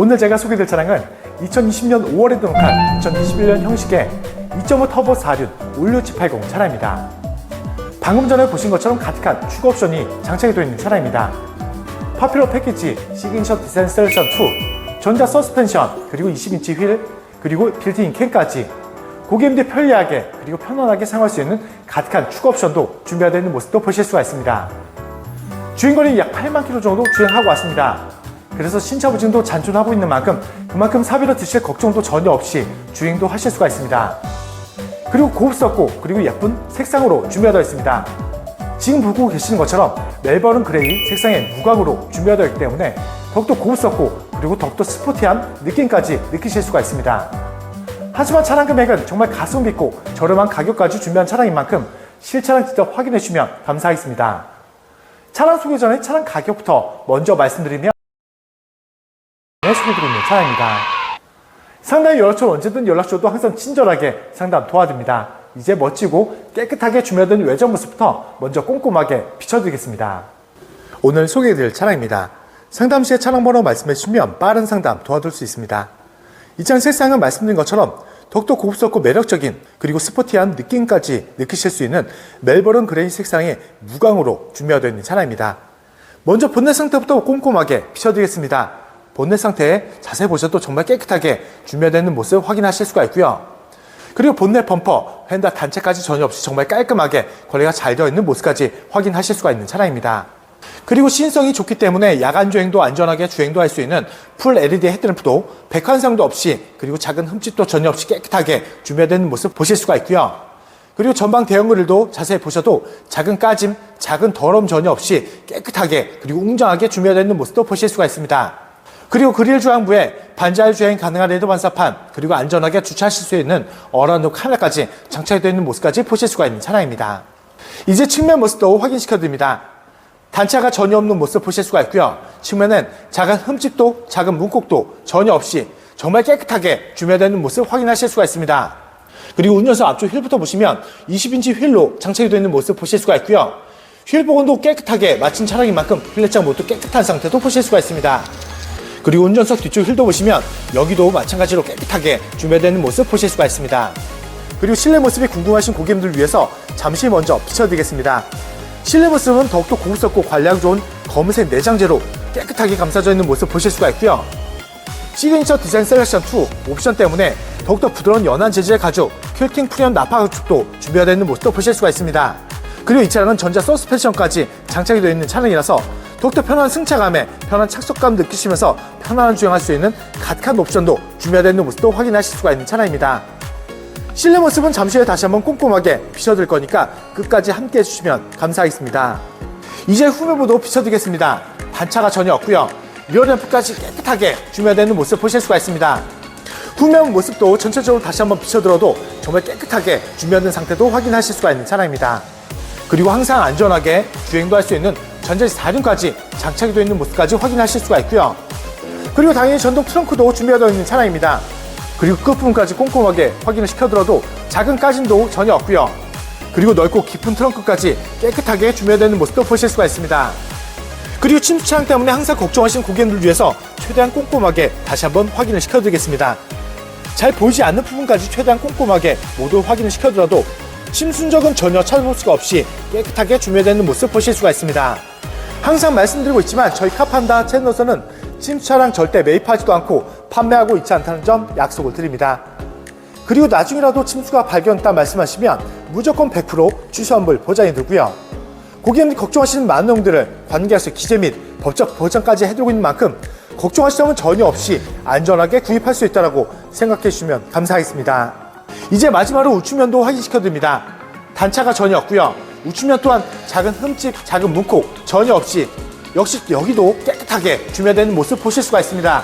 오늘 제가 소개될 차량은 2020년 5월에 등록한 2021년 형식의 2.5 터보 4륜 올류 780 차량입니다. 방금 전에 보신 것처럼 가득한 추가 옵션이 장착이 되어 있는 차량입니다. 파퓰러 패키지, 시그니처 디자인 셀렉션 2, 전자 서스펜션, 그리고 20인치 휠, 그리고 빌트인 캠까지 고객님들 편리하게 그리고 편안하게 사용할 수 있는 가득한 추가 옵션도 준비되어 있는 모습도 보실 수가 있습니다. 주행거리 약 8만 킬로 정도 주행하고 왔습니다. 그래서 신차 부진도 잔존하고 있는 만큼 그만큼 사비로 드실 걱정도 전혀 없이 주행도 하실 수가 있습니다. 그리고 고급스럽고 그리고 예쁜 색상으로 준비되어 있습니다. 지금 보고 계시는 것처럼 멜버른 그레이 색상의 무광으로 준비되어 있기 때문에 더욱더 고급스럽고 그리고 더욱더 스포티한 느낌까지 느끼실 수가 있습니다. 하지만 차량 금액은 정말 가성비 있고 저렴한 가격까지 준비한 차량인 만큼 실차량 직접 확인해 주시면 감사하겠습니다. 차량 소개 전에 차량 가격부터 먼저 말씀드리면 네, 소개드리는 차량입니다. 상담 연락처 언제든 연락 줘도 항상 친절하게 상담 도와드립니다. 이제 멋지고 깨끗하게 준비된 외장 모습부터 먼저 꼼꼼하게 비춰드리겠습니다. 오늘 소개해드릴 차량입니다. 상담 시에 차량 번호 말씀해 주시면 빠른 상담 도와줄 수 있습니다. 이 차량 색상은 말씀드린 것처럼 더욱더 고급스럽고 매력적인 그리고 스포티한 느낌까지 느끼실 수 있는 멜버른 그레이 색상의 무광으로 준비되어 있는 차량입니다. 먼저 본넷 상태부터 꼼꼼하게 비춰드리겠습니다. 본넷 상태에 자세히 보셔도 정말 깨끗하게 준비되어 있는 모습 확인하실 수가 있고요. 그리고 본넷 범퍼, 휀다 단체까지 전혀 없이 정말 깔끔하게 관리가 잘 되어 있는 모습까지 확인하실 수가 있는 차량입니다. 그리고 시인성이 좋기 때문에 야간 주행도 안전하게 주행도 할 수 있는 풀 LED 헤드램프도 백환상도 없이 그리고 작은 흠집도 전혀 없이 깨끗하게 준비되어 있는 모습 보실 수가 있고요. 그리고 전방 대형 그릴도 자세히 보셔도 작은 까짐, 작은 더러움 전혀 없이 깨끗하게 그리고 웅장하게 준비되어 있는 모습도 보실 수가 있습니다. 그리고 그릴 주행부에 반자율 주행 가능한 레드 반사판 그리고 안전하게 주차하실 수 있는 어라운드 카메라까지 장착되어 있는 모습까지 보실 수가 있는 차량입니다. 이제 측면 모습도 확인시켜 드립니다. 단차가 전혀 없는 모습 보실 수가 있고요. 측면은 작은 흠집도 작은 문콕도 전혀 없이 정말 깨끗하게 있는 모습 확인하실 수가 있습니다. 그리고 운전석 앞쪽 휠부터 보시면 20인치 휠로 장착이 되어 있는 모습 보실 수가 있고요. 휠 보건도 깨끗하게 마친 차량인 만큼 휠렛장 모두 깨끗한 상태도 보실 수가 있습니다. 그리고 운전석 뒤쪽 휠도 보시면 여기도 마찬가지로 깨끗하게 준비되는 모습 보실 수가 있습니다. 그리고 실내 모습이 궁금하신 고객님들 위해서 잠시 먼저 비춰드리겠습니다. 실내 모습은 더욱더 고급스럽고 관리하기 좋은 검은색 내장재로 깨끗하게 감싸져 있는 모습 보실 수가 있고요. 시그니처 디자인 셀렉션 2 옵션 때문에 더욱더 부드러운 연한 재질의 가죽, 퀼팅 프리언 나파 가죽도 준비되어 있는 모습도 보실 수가 있습니다. 그리고 이 차량은 전자 서스펜션까지 장착이 되어 있는 차량이라서 더욱더 편안한 승차감에 편한 착석감 느끼시면서 편안한 주행할 수 있는 가득한 옵션도 준비되어 있는 모습도 확인하실 수가 있는 차량입니다. 실내 모습은 잠시 후에 다시 한번 꼼꼼하게 비춰드릴 거니까 끝까지 함께 해주시면 감사하겠습니다. 이제 후면부도 비춰드리겠습니다. 단차가 전혀 없고요. 리어 램프까지 깨끗하게 준비되는 모습 보실 수가 있습니다. 후면 모습도 전체적으로 다시 한번 비춰들어도 정말 깨끗하게 준비된 상태도 확인하실 수가 있는 차량입니다. 그리고 항상 안전하게 주행도 할 수 있는 전자식 4륜까지 장착이 되어 있는 모습까지 확인하실 수가 있고요. 그리고 당연히 전동 트렁크도 준비가 되어 있는 차량입니다. 그리고 끝부분까지 꼼꼼하게 확인을 시켜들어도 작은 까짐도 전혀 없고요. 그리고 넓고 깊은 트렁크까지 깨끗하게 준비되는 모습도 보실 수가 있습니다. 그리고 침수 차량 때문에 항상 걱정하시는 고객님들 위해서 최대한 꼼꼼하게 다시 한번 확인을 시켜드리겠습니다. 잘 보이지 않는 부분까지 최대한 꼼꼼하게 모두 확인을 시켜드려도 침순적은 전혀 찾아볼 수가 없이 깨끗하게 준비되는 모습 보실 수가 있습니다. 항상 말씀드리고 있지만 저희 카판다 채널에서는 침수 차량 절대 매입하지도 않고 판매하고 있지 않다는 점 약속을 드립니다. 그리고 나중이라도 침수가 발견됐다 말씀하시면 무조건 100% 취소환불 보장이 들고요. 고객님들이 걱정하시는 많은 내용들을 관계에서 기재 및 법적 보장까지 해드리고 있는 만큼 걱정하실 점은 전혀 없이 안전하게 구입할 수 있다고 생각해 주시면 감사하겠습니다. 이제 마지막으로 우측면도 확인시켜 드립니다. 단차가 전혀 없고요. 우측면 또한 작은 흠집, 작은 문콕 전혀 없이 역시 여기도 깨끗하게 주면되는 모습 보실 수가 있습니다.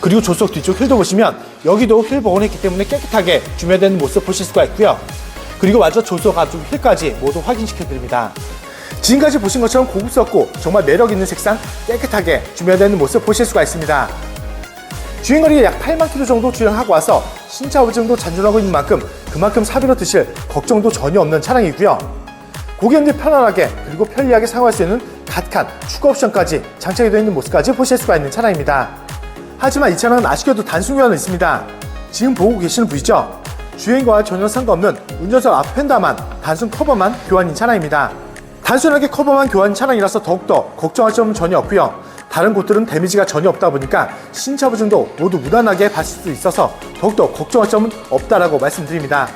그리고 조석 뒤쪽 휠도 보시면 여기도 휠 복원했기 때문에 깨끗하게 주면되는 모습 보실 수가 있고요. 그리고 마저 조석 앞쪽 휠까지 모두 확인시켜 드립니다. 지금까지 보신 것처럼 고급스럽고 정말 매력 있는 색상 깨끗하게 주면되는 모습 보실 수가 있습니다. 주행거리 약 8만 킬로 정도 주행하고 와서 신차 보증도 잔존하고 있는 만큼 그만큼 사비로 드실 걱정도 전혀 없는 차량이고요. 고객님들 편안하게 그리고 편리하게 사용할 수 있는 갓칸 추가 옵션까지 장착이 되어 있는 모습까지 보실 수가 있는 차량입니다. 하지만 이 차량은 아쉽게도 단순 교환은 있습니다. 지금 보고 계시는 부위죠? 주행과 전혀 상관없는 운전석 앞 펜다만 단순 커버만 교환인 차량입니다. 단순하게 커버만 교환 차량이라서 더욱더 걱정할 점은 전혀 없고요. 다른 곳들은 데미지가 전혀 없다 보니까 신차 보증도 모두 무난하게 받을 수 있어서 더욱더 걱정할 점은 없다라고 말씀드립니다.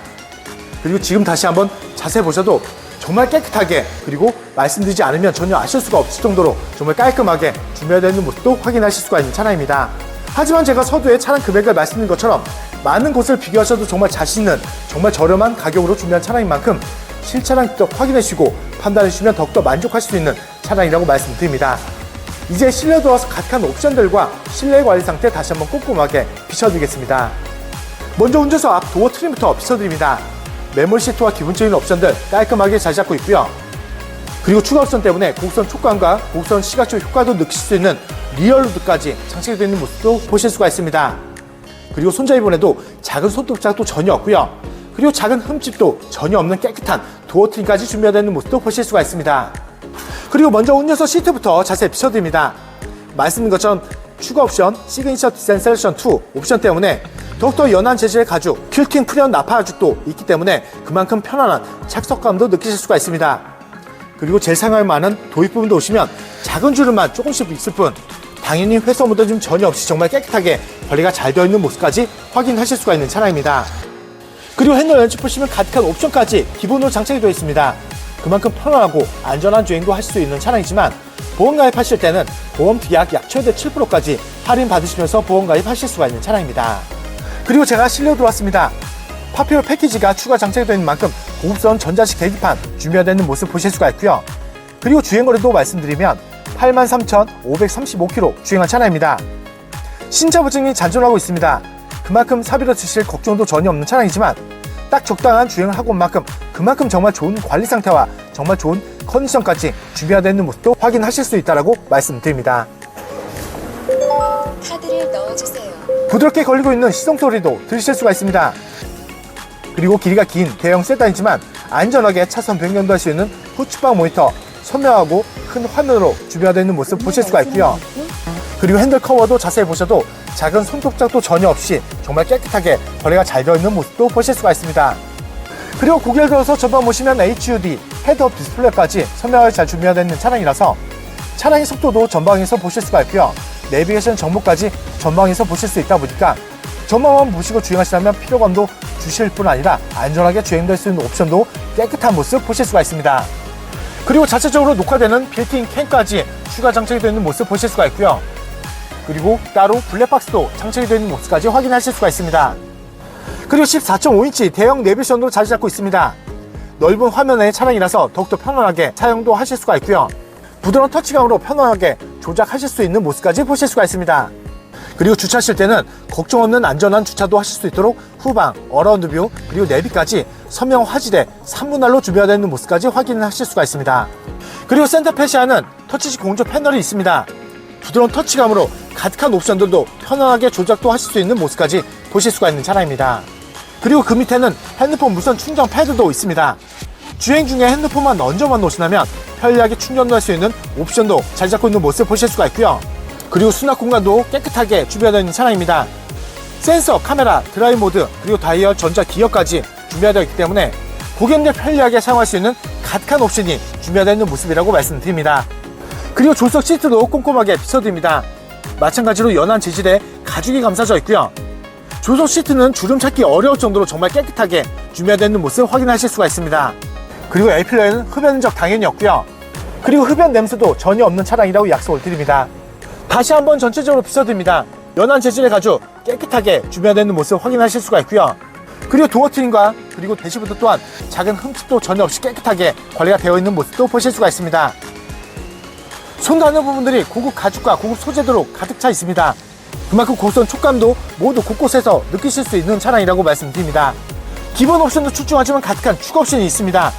그리고 지금 다시 한번 자세히 보셔도 정말 깨끗하게 그리고 말씀드리지 않으면 전혀 아실 수가 없을 정도로 정말 깔끔하게 준비되어 있는 모습도 확인하실 수가 있는 차량입니다. 하지만 제가 서두에 차량 금액을 말씀드린 것처럼 많은 곳을 비교하셔도 정말 자신 있는 정말 저렴한 가격으로 준비한 차량인 만큼 실차량 직접 확인해 주시고 판단해 주시면 더욱더 만족하실 수 있는 차량이라고 말씀드립니다. 이제 실내 들어와서 각한 옵션들과 실내 관리 상태 다시 한번 꼼꼼하게 비춰드리겠습니다. 먼저 운전석 앞 도어 트림부터 비춰드립니다. 메모리 시트와 기본적인 옵션들 깔끔하게 잘 잡고 있고요. 그리고 추가 옵션 때문에 곡선 촉감과 곡선 시각적 효과도 느끼실 수 있는 리얼 루드까지 장착이 되어 있는 모습도 보실 수가 있습니다. 그리고 손잡이본에도 작은 손톱자국도 전혀 없고요. 그리고 작은 흠집도 전혀 없는 깨끗한 도어 트림까지 준비되어 있는 모습도 보실 수가 있습니다. 그리고 먼저 운전석 시트부터 자세히 비춰드립니다. 말씀드린 것처럼 추가 옵션 시그니처 디자인 셀렉션 2 옵션 때문에 더욱더 연한 재질의 가죽, 퀼팅 프리언 나파 가죽도 있기 때문에 그만큼 편안한 착석감도 느끼실 수가 있습니다. 그리고 제일 사용할 만한 도입 부분도 오시면 작은 주름만 조금씩 있을 뿐 당연히 회서 묻어짐 전혀 없이 정말 깨끗하게 관리가 잘 되어 있는 모습까지 확인하실 수가 있는 차량입니다. 그리고 핸들 렌치 보시면 가득한 옵션까지 기본으로 장착이 되어 있습니다. 그만큼 편안하고 안전한 주행도 할수 있는 차량이지만 보험 가입하실 때는 보험 특약 약 최대 7%까지 할인 받으시면서 보험 가입하실 수가 있는 차량입니다. 그리고 제가 실내 들어왔습니다. 파피어 패키지가 추가 있는 만큼 고급스러운 전자식 계기판 준비되어 있는 모습 보실 수가 있고요. 그리고 주행거리도 말씀드리면 83,535km 주행한 차량입니다. 신차 보증이 잔존하고 있습니다. 그만큼 사비로 드실 걱정도 전혀 없는 차량이지만 딱 적당한 주행을 하고 온 만큼 그만큼 정말 좋은 관리 상태와 정말 좋은 컨디션까지 준비가 되어 있는 모습도 확인하실 수 있다고 말씀드립니다. 카드를 넣어주세요. 부드럽게 걸리고 있는 시동 소리도 들으실 수가 있습니다. 그리고 길이가 긴 대형 세단이지만 안전하게 차선 변경도 할 수 있는 후측방 모니터, 선명하고 큰 화면으로 준비되어 있는 모습 보실 수가 있고요. 그리고 핸들 커버도 자세히 보셔도 작은 손톱작도 전혀 없이 정말 깨끗하게 거래가 잘 되어 있는 모습도 보실 수가 있습니다. 그리고 고개를 들어서 전방 보시면 HUD, 헤드업 디스플레이까지 선명하게 잘 준비되어 있는 차량이라서 차량의 속도도 전방에서 보실 수가 있고요. 내비게이션 정보까지 전방에서 보실 수 있다 보니까 전방만 보시고 주행하시다면 피로감도 주실 뿐 아니라 안전하게 주행될 수 있는 옵션도 깨끗한 모습 보실 수가 있습니다. 그리고 자체적으로 녹화되는 빌트인 캠까지 추가 장착이 되어 있는 모습 보실 수가 있고요. 그리고 따로 블랙박스도 장착이 되어 있는 모습까지 확인하실 수가 있습니다. 그리고 14.5인치 대형 내비션으로 자리 잡고 있습니다. 넓은 화면의 차량이라서 더욱더 편안하게 사용도 하실 수가 있고요. 부드러운 터치감으로 편안하게 조작하실 수 있는 모습까지 보실 수가 있습니다. 그리고 주차하실 때는 걱정 없는 안전한 주차도 하실 수 있도록 후방, 어라운드 뷰, 그리고 내비까지 선명 화질의 3분할로 준비되어 있는 모습까지 확인하실 수가 있습니다. 그리고 센터 페시아는 터치식 공조 패널이 있습니다. 부드러운 터치감으로 가득한 옵션들도 편안하게 조작도 하실 수 있는 모습까지 보실 수가 있는 차량입니다. 그리고 그 밑에는 핸드폰 무선 충전 패드도 있습니다. 주행 중에 핸드폰만 얹어만 놓으시다면 편리하게 충전도 할 수 있는 옵션도 잘 잡고 있는 모습 보실 수가 있고요. 그리고 수납 공간도 깨끗하게 준비되어 있는 차량입니다. 센서, 카메라, 드라이브 모드, 그리고 다이얼, 전자, 기어까지 준비되어 있기 때문에 고객님들 편리하게 사용할 수 있는 가득한 옵션이 준비되어 있는 모습이라고 말씀드립니다. 그리고 조석 시트도 꼼꼼하게 비춰드립니다. 마찬가지로 연한 재질의 가죽이 감싸져 있고요. 조석 시트는 주름 찾기 어려울 정도로 정말 깨끗하게 준비되어 있는 모습 확인하실 수가 있습니다. 그리고 에이필러에는 흡연 흔적 당연히 없고요. 그리고 흡연 냄새도 전혀 없는 차량이라고 약속을 드립니다. 다시 한번 전체적으로 비춰드립니다. 연한 재질의 가죽 깨끗하게 준비되어 있는 모습 확인하실 수가 있고요. 그리고 도어 트림과 그리고 대시보드 또한 작은 흠집도 전혀 없이 깨끗하게 관리가 되어 있는 모습도 보실 수가 있습니다. 손 닿는 부분들이 고급 가죽과 고급 소재들로 가득 차 있습니다. 그만큼 고소한 촉감도 모두 곳곳에서 느끼실 수 있는 차량이라고 말씀드립니다. 기본 옵션도 출중하지만 가득한 추가 옵션이 있습니다.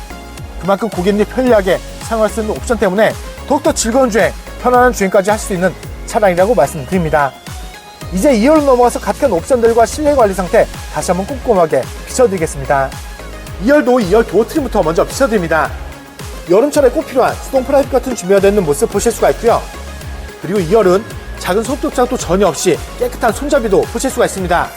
그만큼 고객님이 편리하게 사용할 수 있는 옵션 때문에 더욱더 즐거운 주행, 편안한 주행까지 할 수 있는 차량이라고 말씀드립니다. 이제 2열로 넘어가서 가득한 옵션들과 실내 관리 상태 다시 한번 꼼꼼하게 비춰드리겠습니다. 2열도 2열 도어 트림부터 먼저 비춰드립니다. 여름철에 꼭 필요한 수동 프라이빗 같은 준비가 되는 모습 보실 수가 있고요. 그리고 2열은 작은 소독장도 전혀 없이 깨끗한 손잡이도 보실 수가 있습니다.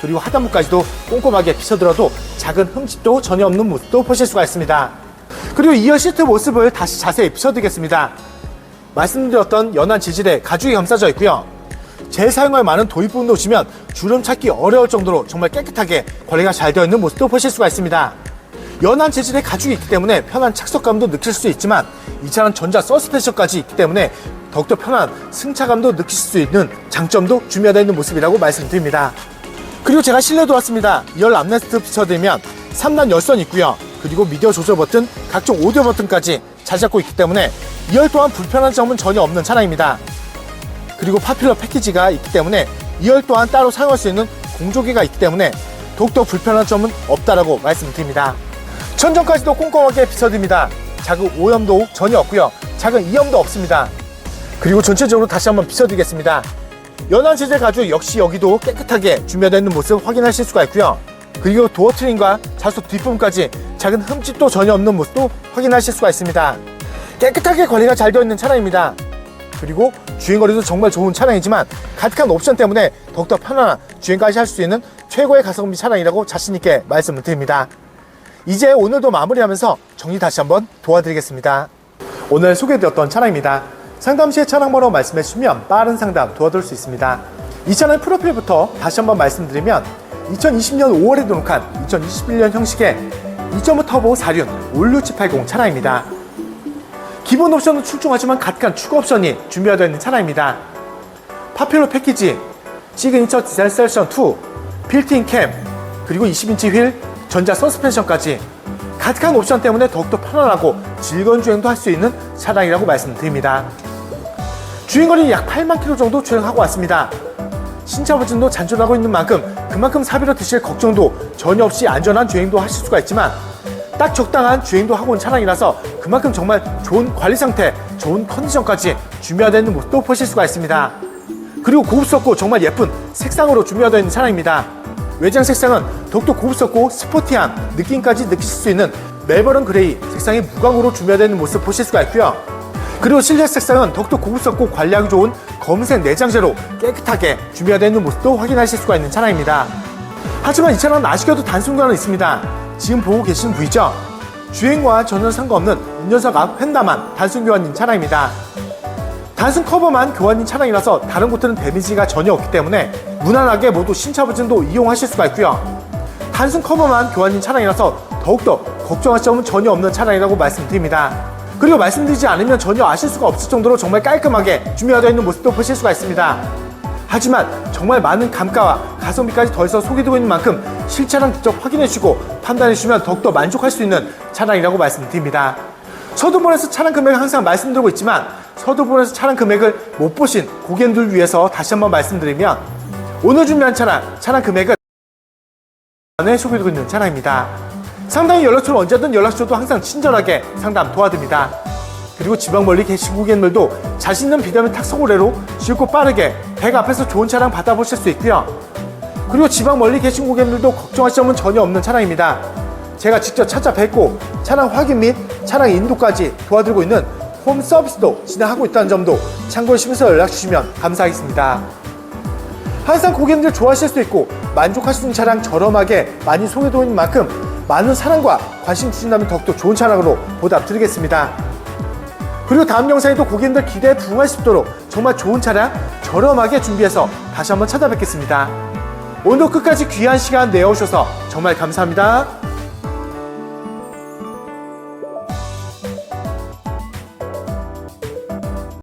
그리고 하단부까지도 꼼꼼하게 비춰들어도 작은 흠집도 전혀 없는 모습도 보실 수가 있습니다. 그리고 2열 시트 모습을 다시 자세히 비춰드리겠습니다. 말씀드렸던 연한 재질의 가죽이 감싸져 있고요. 재사용할 많은 도입 부분도 보시면 주름 찾기 어려울 정도로 정말 깨끗하게 관리가 잘 되어 있는 모습도 보실 수가 있습니다. 연한 재질의 가죽이 있기 때문에 편한 착석감도 느낄 수 있지만 이 차는 전자 서스펜션까지 있기 때문에 더욱더 편한 승차감도 느낄 수 있는 장점도 준비되어 있는 모습이라고 말씀드립니다. 그리고 제가 실내 들어왔습니다. 2열 암레스트 비춰드리면 3단 열선 있고요. 그리고 미디어 조절 버튼, 각종 오디오 버튼까지 잘 잡고 있기 때문에 2열 또한 불편한 점은 전혀 없는 차량입니다. 그리고 파퓰러 패키지가 있기 때문에 2열 또한 따로 사용할 수 있는 공조기가 있기 때문에 더욱더 불편한 점은 없다라고 말씀드립니다. 천정까지도 꼼꼼하게 비춰드립니다. 작은 오염도 전혀 없고요. 작은 이염도 없습니다. 그리고 전체적으로 다시 한번 비춰드리겠습니다. 연한 재질 가죽 역시 여기도 깨끗하게 준비되어 있는 모습 확인하실 수가 있고요. 그리고 도어 트림과 좌석 뒷부분까지 작은 흠집도 전혀 없는 모습도 확인하실 수가 있습니다. 깨끗하게 관리가 잘 되어 있는 차량입니다. 그리고 주행거리도 정말 좋은 차량이지만 가득한 옵션 때문에 더욱더 편안한 주행까지 할 수 있는 최고의 가성비 차량이라고 자신있게 말씀을 드립니다. 이제 오늘도 마무리하면서 정리 다시 한번 도와드리겠습니다. 오늘 소개해드렸던 차량입니다. 상담 시에 차량 번호 말씀해 주시면 빠른 상담 도와드릴 수 있습니다. 이 차량 프로필부터 다시 한번 말씀드리면 2020년 5월에 등록한 2021년 형식의 2.5 터보 4륜 올류 780 차량입니다. 기본 옵션은 출중하지만 가득한 추가 옵션이 준비가 되어 있는 차량입니다. 파퓰러 패키지, 시그니처 디자인 셀션 2, 빌트인 캠, 그리고 20인치 휠, 전자 서스펜션까지 가득한 옵션 때문에 더욱더 편안하고 즐거운 주행도 할 수 있는 차량이라고 말씀드립니다. 주행거리 약 8만 킬로 정도 주행하고 왔습니다. 신차 버진도 잔존하고 있는 만큼 그만큼 사비로 드실 걱정도 전혀 없이 안전한 주행도 하실 수가 있지만 딱 적당한 주행도 하고 온 차량이라서 그만큼 정말 좋은 관리 상태, 좋은 컨디션까지 준비가 되는 모습도 보실 수가 있습니다. 그리고 고급스럽고 정말 예쁜 색상으로 준비가 되어 있는 차량입니다. 외장 색상은 더욱더 고급스럽고 스포티한 느낌까지 느끼실 수 있는 멜버른 그레이 색상의 무광으로 준비가 되는 모습 보실 수가 있고요. 그리고 실내 색상은 더욱더 고급스럽고 관리하기 좋은 검은색 내장재로 깨끗하게 준비가 되어 있는 모습도 확인하실 수가 있는 차량입니다. 하지만 이 차량은 아쉽게도 단순관은 있습니다. 지금 보고 계신 부위죠? 주행과 전혀 상관없는 운전석 앞 휀다만 단순 교환인 차량입니다. 단순 커버만 교환인 차량이라서 다른 곳들은 데미지가 전혀 없기 때문에 무난하게 모두 신차 보증도 이용하실 수가 있고요. 단순 커버만 교환인 차량이라서 더욱더 걱정할 점은 전혀 없는 차량이라고 말씀드립니다. 그리고 말씀드리지 않으면 전혀 아실 수가 없을 정도로 정말 깔끔하게 준비가 되어 있는 모습도 보실 수가 있습니다. 하지만 정말 많은 감가와 가성비까지 더해서 소개되고 있는 만큼 실차량 직접 확인해 주시고 판단해 주시면 더욱더 만족할 수 있는 차량이라고 말씀드립니다. 서두본에서 차량 금액을 항상 말씀드리고 있지만 서두본에서 차량 금액을 못 보신 고객님들 위해서 다시 한번 말씀드리면 오늘 준비한 차량, 차량 금액은 에 소개되고 있는 차량입니다. 상당히 연락처를 언제든 연락 주셔도 항상 친절하게 상담 도와드립니다. 그리고 지방 멀리 계신 고객님들도 자신 있는 비대면 탁송 거래로 쉽고 빠르게 백 앞에서 좋은 차량 받아보실 수 있고요. 그리고 지방 멀리 계신 고객님들도 걱정하실 점은 전혀 없는 차량입니다. 제가 직접 찾아뵙고 차량 확인 및 차량 인도까지 도와드리고 있는 홈 서비스도 진행하고 있다는 점도 참고하시면서 연락 주시면 감사하겠습니다. 항상 고객님들 좋아하실 수 있고 만족하실 수 있는 차량 저렴하게 많이 소개되고 있는 만큼 많은 사랑과 관심 주신다면 더욱더 좋은 차량으로 보답드리겠습니다. 그리고 다음 영상에도 고객님들 기대에 부응할 수 있도록 정말 좋은 차량 저렴하게 준비해서 다시 한번 찾아뵙겠습니다. 오늘도 끝까지 귀한 시간 내어주셔서 정말 감사합니다.